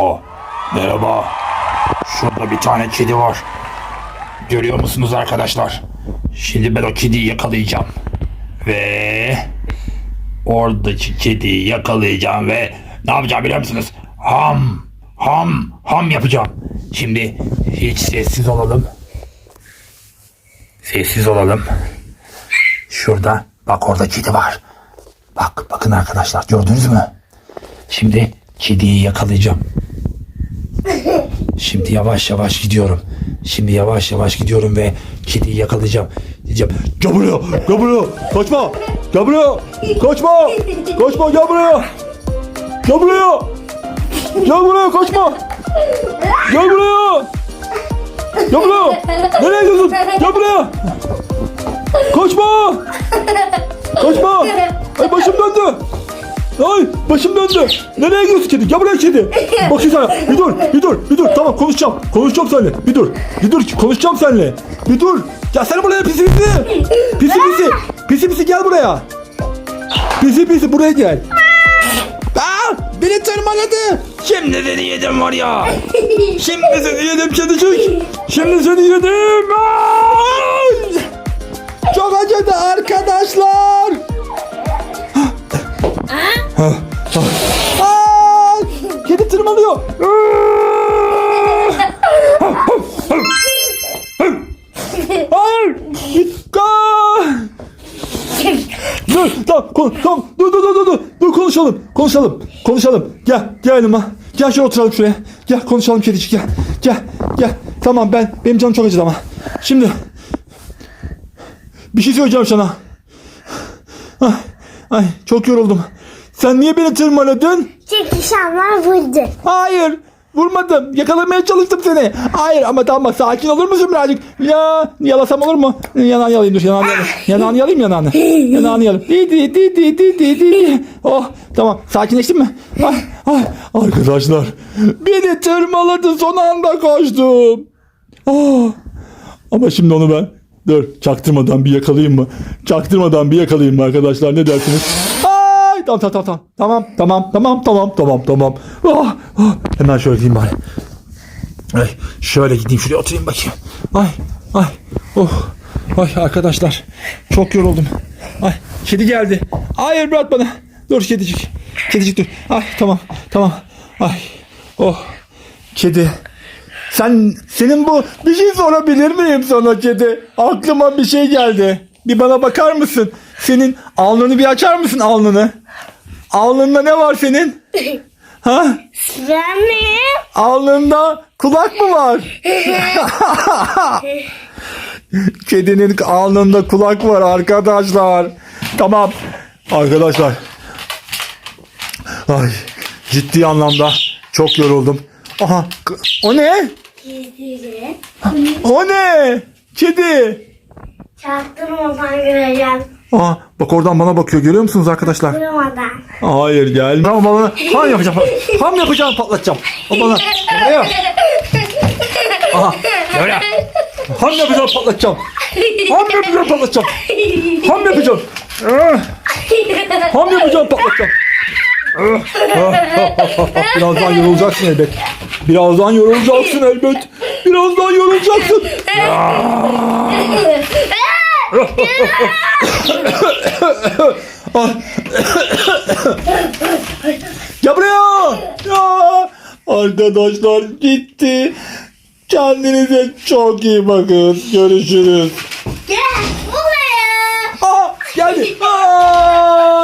Aa, merhaba. Şurada bir tane kedi var. Görüyor musunuz arkadaşlar? Şimdi ben o kediyi yakalayacağım. Ve oradaki kediyi yakalayacağım ve ne yapacağım biliyor musunuz? Ham, ham, ham yapacağım. Şimdi hiç sessiz olalım. Sessiz olalım. Şurada bak orada kedi var. Bak bakın arkadaşlar gördünüz mü? Şimdi kediyi yakalayacağım. Şimdi yavaş yavaş gidiyorum. Şimdi yavaş yavaş gidiyorum ve kediyi yakalayacağım. Diyeceğim. Gel buraya. Gel buraya. Kaçma. Gel buraya. Kaçma. Kaçma gel buraya. Gel buraya. Gel buraya kaçma. Gel buraya. Gel buraya. Nereye gidiyorsun? Gel buraya. Kaçma. Kaçma. Ay başım döndü. Ay başım döndü. Nereye gidiyorsun kedi? Gel buraya kedi. Bakayım sana. Bir dur, bir dur, bir dur. Tamam konuşacağım. Konuşacağım seninle. Bir dur. Bir dur konuşacağım seninle. Bir dur. Gel sen buraya pisi pisi. Pisi pisi. Pisi pisi gel buraya. Pisi pisi buraya gel. Aa, beni tırmaladı. Şimdi seni yedim var ya. Şimdi seni yedim kedicik. Şimdi seni yedim. Ay! Çok acıdı arkadaşlar. Aa, kedi tırmalıyor. Hayır. Dur, tamam, kon, dur, dur, dur, dur, dur, dur, konuşalım, konuşalım, konuşalım. Gel, gel yanıma. Gel şöyle oturalım şuraya. Gel konuşalım kedicik, gel, gel, gel. Tamam ben, benim canım çok acıdı ama. Şimdi, bir şey söyleyeceğim sana. Ay, ay çok yoruldum. Sen niye beni tırmaladın? Çünkü şamlar vurdu. Hayır. Vurmadım. Yakalamaya çalıştım seni. Hayır ama tamam sakin olur musun birazcık? Ya yalasam olur mu? Yanağını yalayayım dur yanağını yalayayım. Yanağını yalayayım yanağını. Yanağını yalayayım. Di di di di di di di. Oh tamam sakinleştin mi? Ay, ay. Arkadaşlar beni tırmaladı son anda koştum. Oh. Ama şimdi onu ben dur çaktırmadan bir yakalayayım mı? Çaktırmadan bir yakalayayım mı arkadaşlar ne dersiniz? Tamam tamam tamam tamam tamam tamam tamam tamam tamam. Ah, ah. Hemen şöyle gideyim bari. Ay, şöyle gideyim şuraya oturayım bakayım. Ay ay oh. Ay arkadaşlar çok yoruldum. Ay kedi geldi. Hayır bırak bana. Dur kedicik. Kedicik dur. Ay tamam tamam. Ay oh. Kedi. Sen senin bu bir şey sorabilir miyim sana kedi? Aklıma bir şey geldi. Bir bana bakar mısın? Senin alnını bir açar mısın alnını? Alnında ne var senin? Ha? Ben mi? Alnında kulak mı var? Kedinin alnında kulak var arkadaşlar. Tamam. Arkadaşlar. Ay ciddi anlamda çok yoruldum. Aha o ne? Gizlice. O ne? Kedi. Çaktırmadan göreceğim. Aa, bak oradan bana bakıyor görüyor musunuz arkadaşlar? Durmadan. Hayır gel. Tamam bana ham yapacağım. Ham yapacağım patlatacağım. O bana. Buraya. Aha. Böyle. Ham yapacağım patlatacağım. Ham yapacağım patlatacağım. Ham yapacağım. Ham yapacağım patlatacağım. Birazdan yorulacaksın elbet. Birazdan yorulacaksın elbet. Birazdan yorulacaksın. Gel buraya. Ya. Arkadaşlar gitti. Kendinize çok iyi bakın. Görüşürüz. Gel buraya. Aa geldi. Aa,